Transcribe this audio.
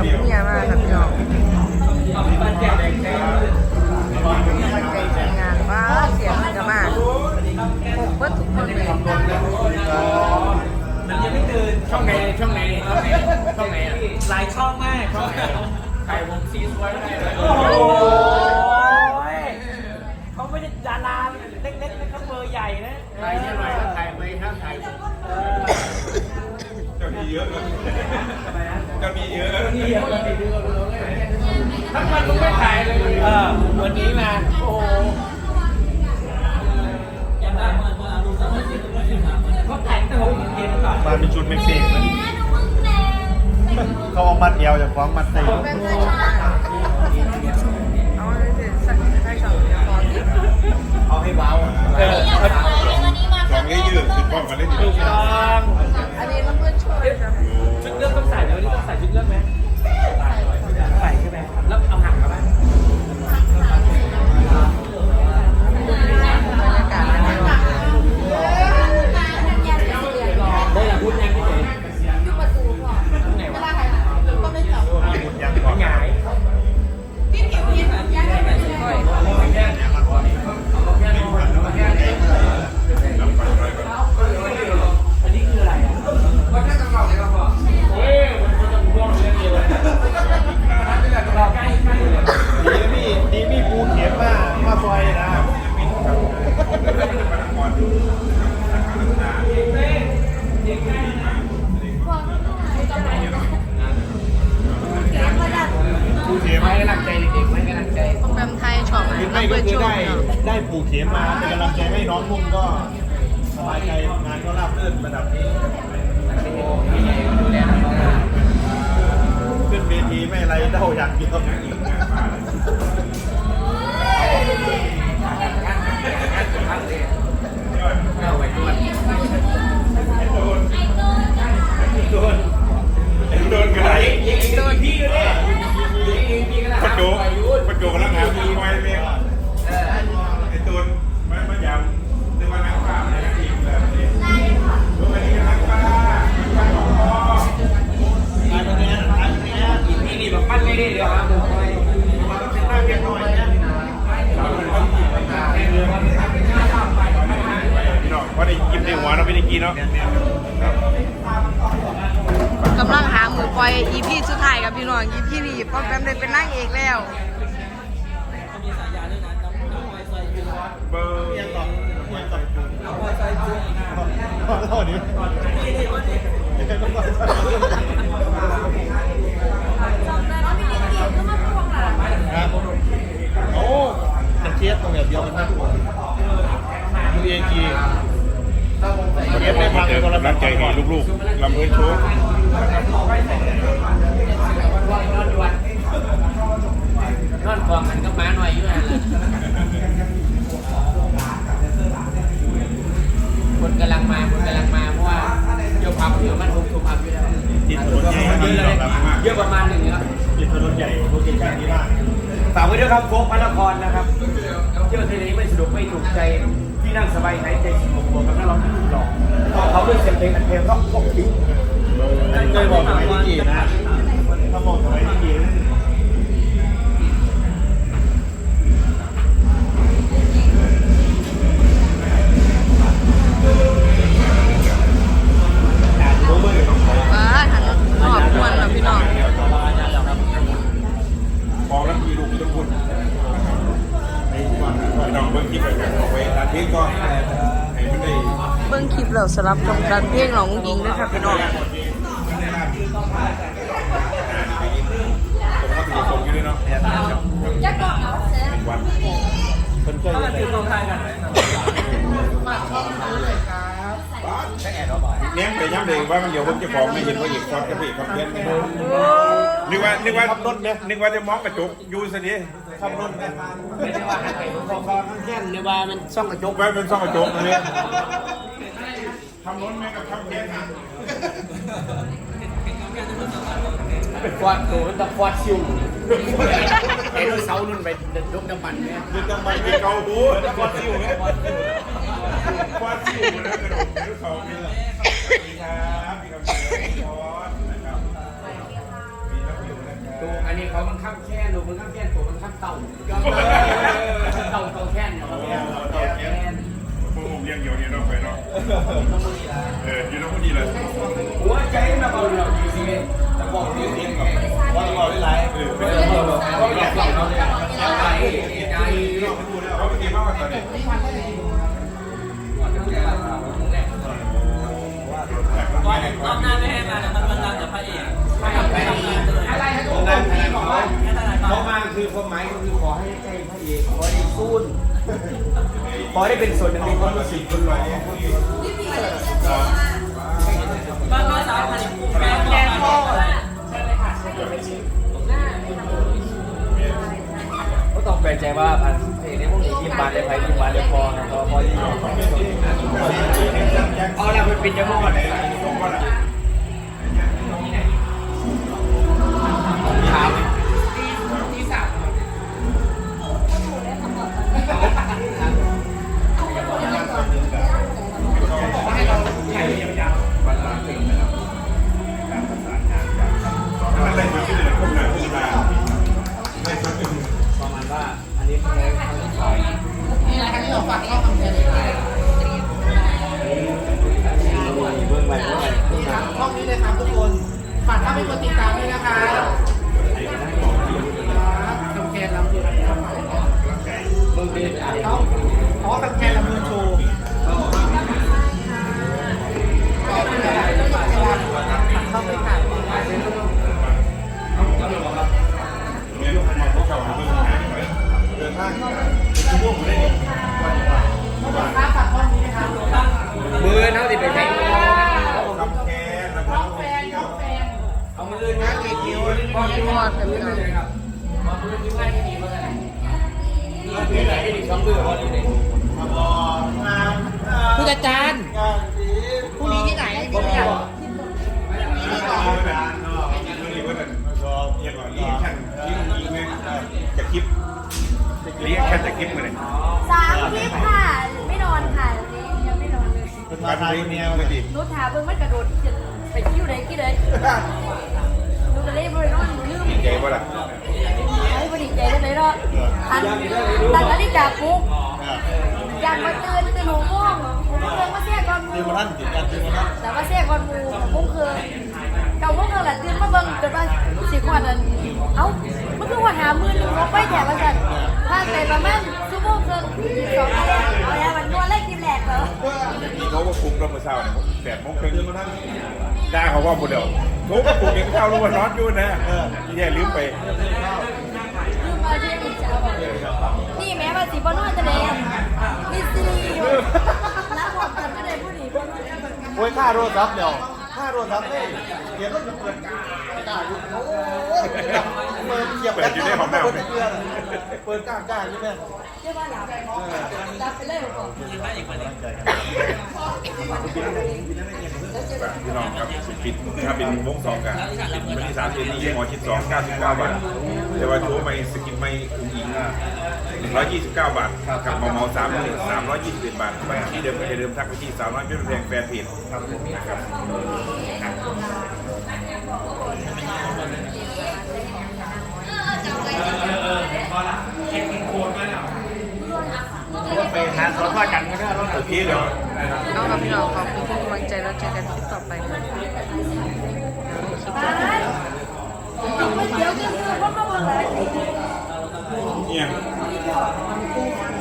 กับเมียมากค่ะพี่น้องตั้งใจทำงานว่าเสียงมันจะมาผมเบิดทุกคนเลยมันยังไม่ตื่นช่องไหนช่องไหนช่องไหนช่องไหนอะหลายช่องมากช่องไหนไข่วงซีสไว้ได้เลยโอ้โหเขาไม่ใช่ดาราเล็กๆนะครับเบอร์ใหญ่นะไข่เนี่ยหน่อยไข่ไหมครับไข่ จะมีเยอะเลยจะมีเยอะ นี่เยอะเลยทั้งวันมึง ไม่ถ่ายเลยเออวันนี้มาโอ้โหเขาถ่ายตั้งแต่หกโมงเย็นก่อนมาเป็นชุดเม็กซี่เขาเอามัดเอวจากฟ้องมัดใส่แม่งเลยเอาเลยสิใส่ใส่สองตอนนี้เอาให้เบา เออสองยืดถึงป้องกันได้ถูดีกต้อง ก็คือได้ได้ปูเข็มมาเป็นกำลังใจให้น้องมุ่งก็สบายใจงานก็ราบรื่นระดับนี้ขึ้นเวทีไม่อะไรเด้าอย่างเดียว ล่อย EP สุดท้ายกับพี่น้อง EP นี้โปรแกรมได้เป็นนางเอกแล้วเบอร์ยังต่อยังต่อเท่านี้ครับโอ้มันเทียบตรงแบบเดียวกันนะยูเอจีเทียบในพังในคนละแบบใจให้ลูกๆลำเพื่อนโชว์ นอนกองกันก็มาหน่อยอยู่นั่นแหละคนกำลังมาคนกำลังมาเพราะว่าเดี๋ยวพับเดี๋ยวมันทุกทุกพับอยู่แล้วติดถนนใหญ่เยอะเลยเยอะประมาณหนึ่งแล้วติดถนนใหญ่โลเคชั่นนี้มากฝากไว้ด้วยครับโฟกพระนครนะครับเที่ยวทะเลไม่สนุกไม่ถูกใจที่นั่งสบายหายใจสงบบวกกับนักร้องที่ถูกหลอกเขาด้วยเสียงเพลงอันเพลงก็พกทิ้ง เคยบอกสมัยที่กี่นะถ้ามองสมัยที่กี่รู้เมื่อไหร่ต้องใช้ว้าหันหอบมวนแล้วพี่น้องมองแล้วมีลูกมีทุกคนในวันพี่น้องเบิ้งที่ไปกันเอาไว้ตัดเพลงก็ให้มันได้เบิ่งคลิปแล้วสลับชมกันเพลงของหญิงด้วยค่ะพี่น้อง ผมก็ถือส่งอยู่ด้วยเนาะยักษ์ก่อนเนาะวันคนเคย ถ้าตื่นต้องทายกัน เนี้ ย้ำเลยว่ามันเดี๋ยวผมจะฟ้องไม่เห็นว่าเอกคอนกับเอกคอนเพี้ยนไม่ได้นึกว่านึกว่าขับรถไหมนึกว่าจะมองกระจกยูสิดิขับรถไหมไม่ได้ว่าใครพอพอมันแค่นหรือว่ามันช่องกระจกไว้เป็นซ่องกระจกอันนี้ทำรถไหมกับทำเพี้ยนนะเป็นฟอดตัวมันต้องฟอดชิวไอ้เสารุ่นไปเดินยกน้ำมันเนี่ยคือทำมเป็นเกาหูควาซิวเนี่ยควาซิวนะกระโดดนิ้วเขาเนี่แหละสวัสดีครับพี่กำลังพอดนะครับมีนักอยู่นะอันนี้เขามันข้ามแค่หนูมันข้ามแค่ตัวมันข้ามเต่าเต่าเต่าแค่เนาะผมเลี้ยงเดียวเนี่ยเราไปเนาะเอออยู่น้องพอดีเลยหัวใจมาเบาเราดีสิแต่บอกเรื่ รอบหน้าไม่ให้มานะมันมันดังจากพระเอกไม่ทำไม่ทำงานเลยอะไรให้ผมได้บอกว่าเขามาคือความหมายก็คือขอให้ใกล้พระเอกขอให้สู้นขอได้เป็นส่วนหนึ่งในความรู้สึกคนรอบ้านบ้านสาวพันธุ์แม่แม่พ่ออะไรก็ต้องแปลใจว่าอันเพลงนี้พวกนี้ยิ้มบานได้ไปยิ้มบานได้พอนะพอพอยิ้มเอาละเป็นปิดจมูกก่อนเลย ส เขาขอคำแคนลำเดือนโชว์เข้าไปค่ะเนี่ยลูกมาพวกเขาเพิ่งหายมือเท่าที่ไปแค่แล้วก็น้องแฟนน้องแฟนเอามือนะกี่นิ้วพอดพอดกันเลยครับมามือนิ้วง่ายที่ดีมากเลยนี่คื ผู้จัดการพรุ่งนี้ที่ไหนพี่ไม่อยากนี่ก่อนนี่ก็แต่ยังก่อนนี่แค่ยิงยิงไหมจะคลิปเรียกแค่จะคลิปมาเลยสามคลิปค่ะ ไม่นอนค่ะนี้ยังไม่นอนเลยการเรียเนี่ยมาดินุชถาเบิ่งมันกระโดดจนไปคิ้วเลยกี่เลยนุชจะเล่นบริโนอนลืมดีใจป่ะล่ะ ไอ้บดีใจเลยเนาะอันตั้งนาฬิกาปลุ๊กยังมาตื่นตื่นหกโมงหกโมงครึ่งมาเสียก่อนหมูแต่ว่าเสียก่อนหมูหกโมงครึ่งเก้าโมงครึ่งแหละตื่นมาเบิ่งเกิดว่าสิบวันนั้นเอ้ามันคือวันหามือหนึ่งเขาไปแถวว่าสั่นผ่านไปประมาณชั่วโมงครึ่งสองชั่วโมงเอาแล้วมันนวดเล่นกินแหลกเหรอนี่เขาก็คุมเราเมื่อเช้าเนี่ยแปดโมงครึ่งมานั่งด่าเขาว่าโมเดลเขาก็ปลุกยังเข้ารู้ว่านอนอยู่นะแย่ลืมไป ลืมมาที่นี่จ้านี่ แม้ว่าสีบอนวดจะเลยมีซีรีส์อยู่แล้วผมกันไม่ได้พูดดีบอนวดโอ้ยค่าโทรศัพท์เดี๋ยวค่าโทรศัพท์เนี่ยเดี๋ยวต้องเปิดกล้าอยู่โอ้ยเปิดเกียบกันเปิดเพื่อนเปิดกล้ากล้าอยู่แม่เรียกว่าหลับหลับไปเลยผมพี่น้องครับสุดปิดถ้าเป็นวงสองกันวันที่สามเดือนนี้หมอชิดสองเก้าสิบเก้าบาทแต่ว่าโชว์ไม่สกิปไม่อุ้งอิง หนึ่งร้อยยี่สิบเก้าบาทกับหมอเมาสามหมื่นสามร้อยยี่สิบเอ็ดบาทไปที่เดิมไปเดิมทักไปที่สามร้อยเป็นแพงแฟนเพจครับผมนะครับไปหาสอนว่ากันก็ได้รถโอเคเดี๋ยวเอาครับพี่น้องขอบคุณทุกกำลังใจแล้วเจอกันคลิปต่อไปค่ะเดี๋ยวกินคือพ่อมาเบิ่งแล้วเนี่ยเ